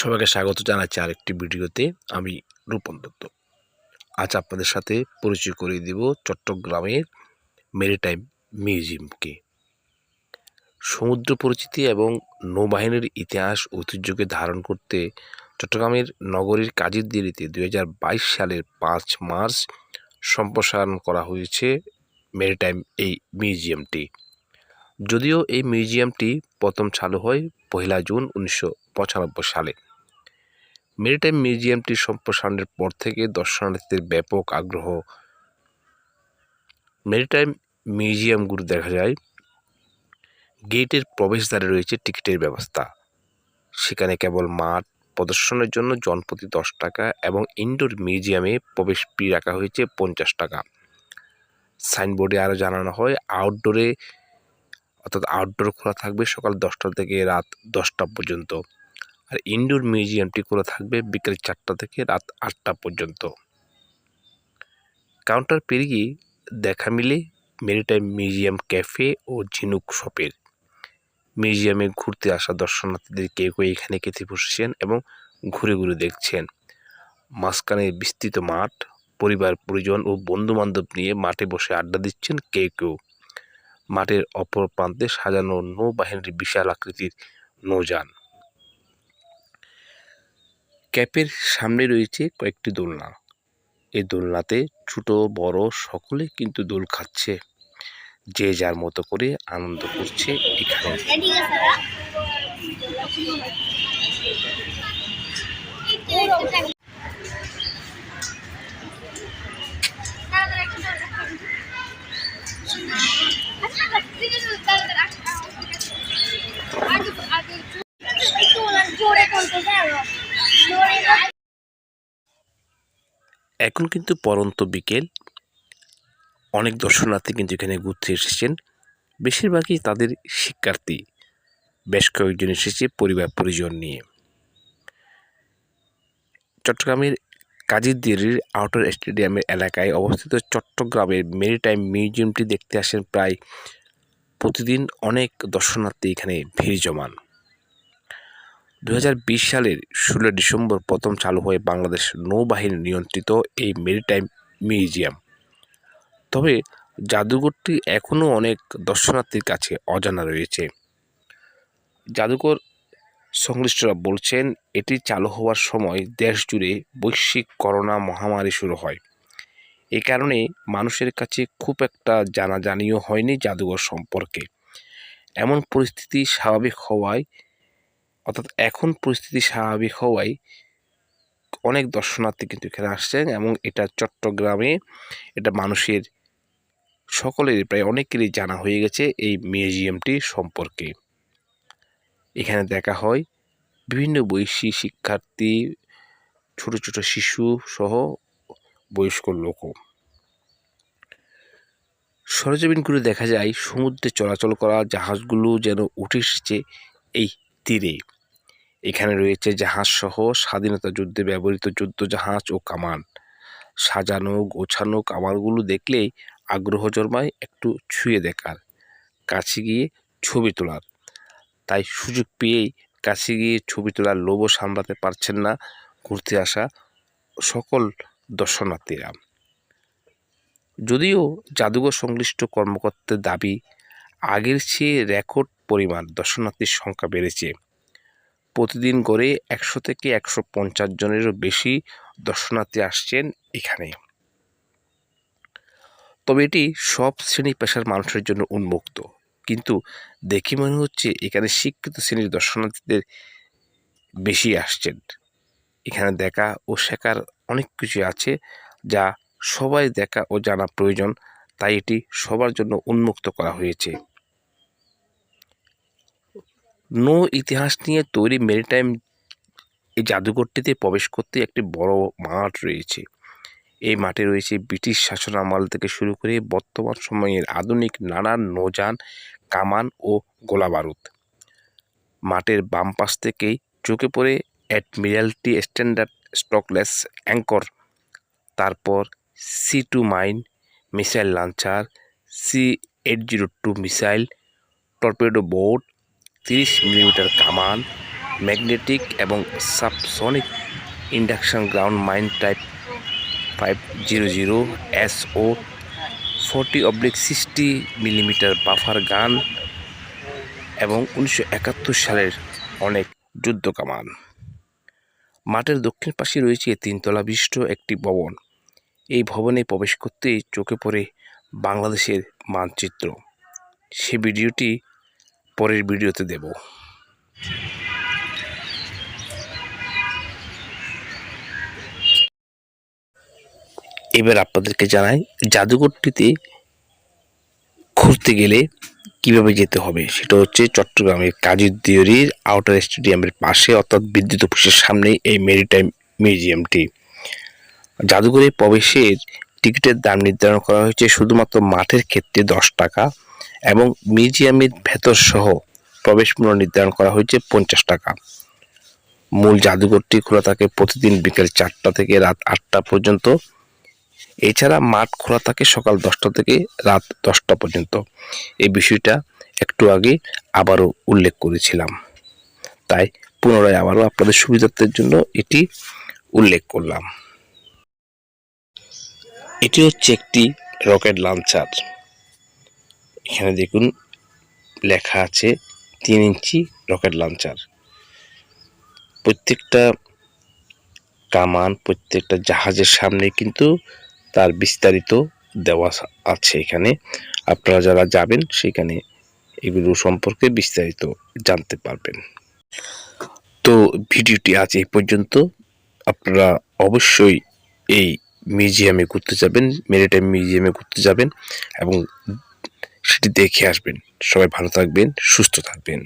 সবাইকে স্বাগত জানাচ্ছি আরেকটি ভিডিওতে। আমি রূপন দত্ত। আজ আপনাদের সাথে পরিচয় করিয়ে দেব চট্টগ্রামের মেরিটাইম মিউজিয়ামকে। সমুদ্র পরিচিতি এবং নৌবাহিনীর ইতিহাস ঐতিহ্যকে ধারণ করতে চট্টগ্রামের নগরীর কাজের দিল্লিতে দু হাজার বাইশ সালের পাঁচ মার্চ সম্প্রসারণ করা হয়েছে মেরিটাইম এই মিউজিয়ামটি। যদিও এই মিউজিয়ামটি প্রথম চালু হয় পহেলা জুন উনিশশো পঁচানব্বই সালে। মেরিটাইম মিউজিয়ামটি সম্প্রসারণের পর থেকে দর্শনার্থীদের ব্যাপক আগ্রহ। মেরিটাইম মিউজিয়ামগুলো দেখা যায়, গেটের প্রবেশদ্বারে রয়েছে টিকিটের ব্যবস্থা। সেখানে কেবল মাঠ প্রদর্শনের জন্য জনপ্রতি দশ টাকা এবং ইনডোর মিউজিয়ামে প্রবেশ ফি রাখা হয়েছে পঞ্চাশ টাকা। সাইনবোর্ডে আরও জানানো হয়, আউটডোরে অর্থাৎ আউটডোর খোলা থাকবে সকাল দশটা থেকে রাত দশটা পর্যন্ত। আর ইনডোর মিউজিয়ামটি খোলা থাকবে বিকেল চারটা থেকে রাত আটটা পর্যন্ত। কাউন্টার পেরিয়ে দেখা মিলে মেরিটাইম মিউজিয়াম ক্যাফে ও ঝিনুক শপের। মিউজিয়ামে ঘুরতে আসা দর্শনার্থীদের কেউ কেউ এখানে খেতে বসেছেন এবং ঘুরে ঘুরে দেখছেন। মাঝখানে বিস্তৃত মাঠ, পরিবার, পরিজন ও বন্ধু বান্ধব নিয়ে মাঠে বসে আড্ডা দিচ্ছেন কেউ কেউ। মাঠের অপর প্রান্তে সাজানো নৌবাহিনীর বিশাল আকৃতির নৌযান। ক্যাপের সামনে রয়েছে কয়েকটি দোলনা। এই দোলনাতে ছোট, বড় সকলে কিন্তু দোল খাচ্ছে। যে যার মতো করে আনন্দ করছে এখানে জোরে করতে পারো জোরে এখন কিন্তু পরন্ত বিকেল। অনেক দর্শনার্থী কিন্তু এখানে ঘুরতে এসেছেন। বেশিরভাগই তাদের শিক্ষার্থী। বেশ কয়েকজন এসেছে পরিবার, পরিজন নিয়ে। চট্টগ্রামের কাজীদিরির আউটার স্টেডিয়ামের এলাকায় অবস্থিত চট্টগ্রামের মেরিটাইম মিউজিয়ামটি দেখতে আসেন প্রায় প্রতিদিন অনেক দর্শনার্থী এখানে ভিড় জমান। দু হাজার বিশ সালের ষোলো ডিসেম্বর প্রথম চালু হয় বাংলাদেশ নৌবাহিনী নিয়ন্ত্রিত এই মেরিটাইম মিউজিয়াম। তবে জাদুঘরটি এখনও অনেক দর্শনার্থীর কাছে অজানা রয়েছে। জাদুঘর সংশ্লিষ্টরা বলছেন, এটি চালু হওয়ার সময় দেশ জুড়ে বৈশ্বিক করোনা মহামারী শুরু হয়। এই কারণে মানুষের কাছে খুব একটা জানাজানিও হয়নি জাদুঘর সম্পর্কে। এমন পরিস্থিতি স্বাভাবিক হওয়ায় অর্থাৎ এখন পরিস্থিতি স্বাভাবিক হওয়ায় অনেক দর্শনার্থী কিন্তু এখানে আসছেন এবং এটা চট্টগ্রামে এটা মানুষের সকলেরই প্রায় অনেকেরই জানা হয়ে গেছে এই মিউজিয়ামটি সম্পর্কে। এখানে দেখা হয় বিভিন্ন বয়সী শিক্ষার্থী, ছোট ছোট শিশু সহ বয়স্ক লোকও। সরজমিন দেখা যায় সমুদ্রে চলাচল করা জাহাজগুলো যেন উঠে এসেছে এই তীরে। এখানে রয়েছে জাহাজসহ স্বাধীনতা যুদ্ধে ব্যবহৃত যুদ্ধ জাহাজ ও কামান। সাজানো, গোছানো কামানগুলো দেখলেই আগ্রহ জন্মায়, একটু ছুঁয়ে দেখার। কাছে গিয়ে ছবি তোলার। তাই সুযোগ পেয়েই কাছে গিয়ে ছবি তোলার লোভও সামলাতে পারছেন না ঘুরতে আসা সকল দর্শনার্থীরা। যদিও জাদুঘর সংশ্লিষ্ট কর্মকর্তার দাবি, আগের চেয়ে রেকর্ড পরিমাণ দর্শনার্থীর সংখ্যা বেড়েছে। প্রতিদিন করে একশো থেকে একশো পঞ্চাশ জনেরও বেশি দর্শনার্থী আসছেন এখানে। তবে এটি সব শ্রেণি পেশার মানুষের জন্য উন্মুক্ত। কিন্তু দেখে মনে হচ্ছে এখানে শিক্ষিত শ্রেণির দর্শনার্থীদের বেশি আসছেন। এখানে দেখা ও শেখার অনেক কিছু আছে যা সবাই দেখা ও জানা প্রয়োজন, তাই এটি সবার জন্য উন্মুক্ত করা হয়েছে। নৌ ইতিহাস নিয়ে তৈরি মেরিটাইম এই জাদুঘরটিতে প্রবেশ করতে একটি বড় মাঠ রয়েছে। এই মাঠে রয়েছে ব্রিটিশ শাসন আমল থেকে শুরু করে বর্তমান সময়ের আধুনিক নানান নৌযান, কামান ও গোলাবারুদ। মাঠের বাম পাশ থেকেই চোখে পড়ে অ্যাডমিরালটি স্ট্যান্ডার্ড স্টকলেস অ্যাঙ্কর, তারপর C two mine missile launcher, C eight zero two missile, torpedo boat তিরিশ মিলিমিটার কামান, ম্যাগনেটিক এবং subsonic induction ground mine type five zero zero S O forty oblique sixty millimetre buffer gun এবং উনিশশো একাত্তর সালের অনেক যুদ্ধ কামান। মাঠের দক্ষিণ পাশে রয়েছে তিনতলা বিশিষ্ট একটি ভবন। এই ভবনে প্রবেশ করতেই চোখে পড়ে বাংলাদেশের মানচিত্র। সে ভিডিওটি পরের ভিডিওতে দেব। এবার আপনাদেরকে জানাই, জাদুঘরটিতে ঘুরতে গেলে কীভাবে যেতে হবে? সেটা হচ্ছে চট্টগ্রামের কাজী কাজীদিয়রির আউটার স্টেডিয়ামের পাশে, অর্থাৎ বিদ্যুৎ অফিসের সামনেই এই মেরিটাইম মিউজিয়ামটি জাদুঘরে প্রবেশের টিকিটের দাম নির্ধারণ করা হয়েছে শুধুমাত্র মাঠের ক্ষেত্রে দশ টাকা। এবং মিউজিয়ামের ভেতর সহ প্রবেশ মূল্য নির্ধারণ করা হয়েছে পঞ্চাশ টাকা। মূল জাদুঘরটি খোলা থাকে প্রতিদিন বিকেল চারটা থেকে রাত আটটা পর্যন্ত। এছাড়া মাঠ খোলা থাকে সকাল দশটা থেকে রাত দশটা পর্যন্ত। এই বিষয়টা একটু আগে আবারও উল্লেখ করেছিলাম। তাই পুনরায় আবারও আপনাদের সুবিধার্থের জন্য এটি উল্লেখ করলাম। এটি হচ্ছে একটি রকেট লঞ্চার এখানে দেখুন লেখা আছে তিন ইঞ্চি রকেট লঞ্চার প্রত্যেকটা কামান, প্রত্যেকটা জাহাজের সামনে কিন্তু তার বিস্তারিত দেওয়া আছে এখানে। আপনারা যারা যাবেন সেখানে এগুলো সম্পর্কে বিস্তারিত জানতে পারবেন। তো ভিডিওটি আজ এই পর্যন্ত। আপনারা অবশ্যই এই মিউজিয়ামে ঘুরতে যাবেন, মেরিটাইম মিউজিয়ামে ঘুরতে যাবেন এবং সেটি দেখে আসবেন। সবাই ভালো থাকবেন সুস্থ থাকবেন।